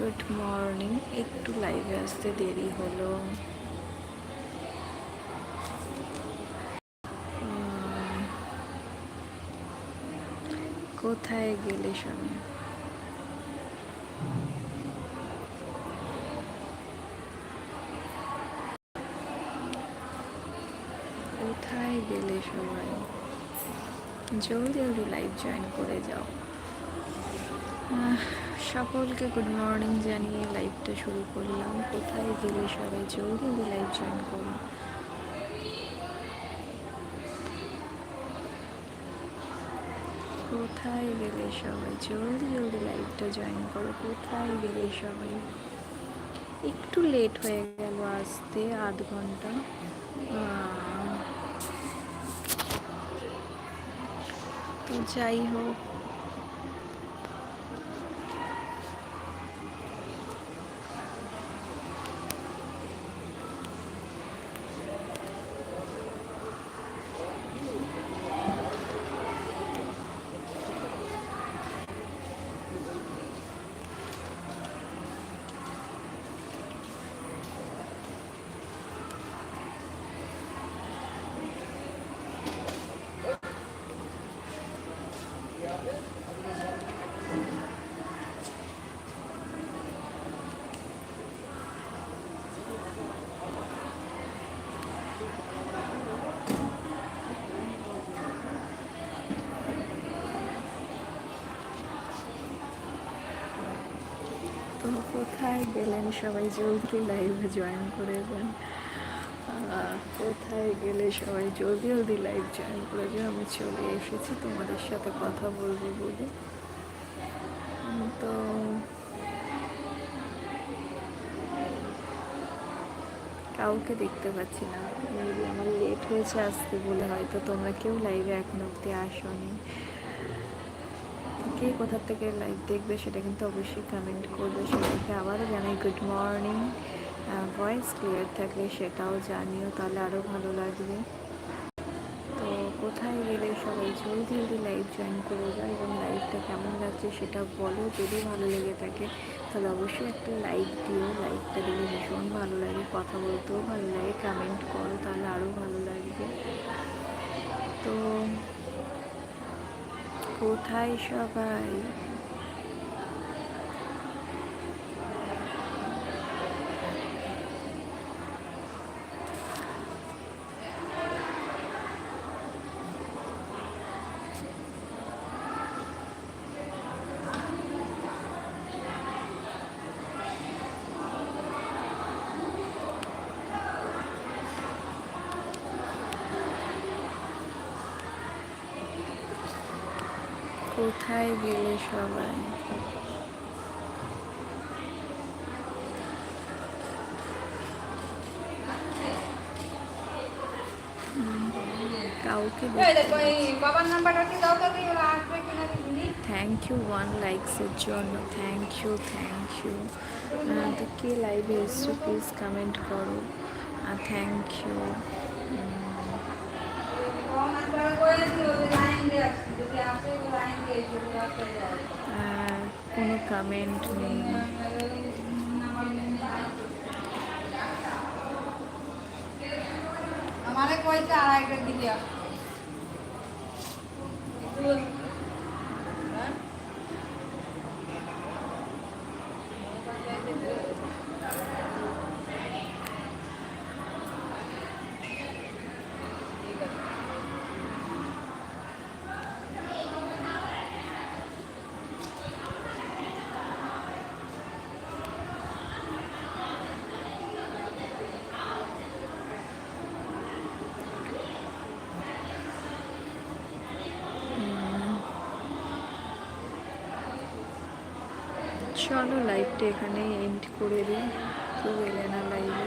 Good morning. একটু লাইভে আসতে দেরি হলো। কোথায় গেলে স্বামী কোথায় গেলে সবাই? জলদি জলদি লাইভ জয়েন করে যাও। সকলকে গুড মর্নিং জানিয়ে লাইভটা শুরু করলাম। কোথায় গেলে সবাই জলদি লাইভ জয়েন করো? কোথায় গেলে সবাই জলদি জলদি লাইভটা জয়েন করো? কোথায় গেলে সবাই? একটু লেট হয়ে গেল আসতে, আধ ঘণ্টা। তো যাই হোক তো কোথায় গেলেন সবাই জলদি লাইভে জয়েন করে যান কোথায় গেলে সবাই জলদি জলদি লাইভ জয়েন করে যান আমি চলে এসেছি, তোমাদের সাথে কথা বলব বলে। তো কাউকে দেখতে পাচ্ছি না। আমার লেট হয়েছে আসতে বলে হয়তো তোমরা কেউ লাইভে এখন অব্দি আসোনি। কে কোথা থেকে লাইভ দেখবে সেটা কিন্তু অবশ্যই কমেন্ট করবে। সবাইকে আবারও জানাই গুড মর্নিং ভয়েস ক্লিয়ার থাকলে সেটাও জানিও, তাহলে আরও ভালো লাগবে। তো কোথায় গেলে সবাই জলদি জলদি লাইভ জয়েন করে যায় এবং লাইভটা কেমন লাগছে সেটা বলো, যদি ভালো লেগে থাকে, তাহলে অবশ্যই একটা লাইক দিও। লাইকটা দিলে ভীষণ ভালো লাগে, কথা বলতেও ভালো লাগে কমেন্ট করো, তাহলে আরও ভালো লাগবে। তো কোথায় সবাই? কোথায় গেলে সবাই? কাউকে। থ্যাংক ইউ ওয়ান লাইকসের জন্য। থ্যাংক ইউ থ্যাংক ইউ তো কে লাইভে এসছো? প্লিজ কমেন্ট করো। থ্যাংক ইউ কোনো কমেন্ট নেই আমারে কইছে আড়াইটার দিকে চলো লাইভটা এখানে এন্ড করে দিই। কেউ এলে না লাইভে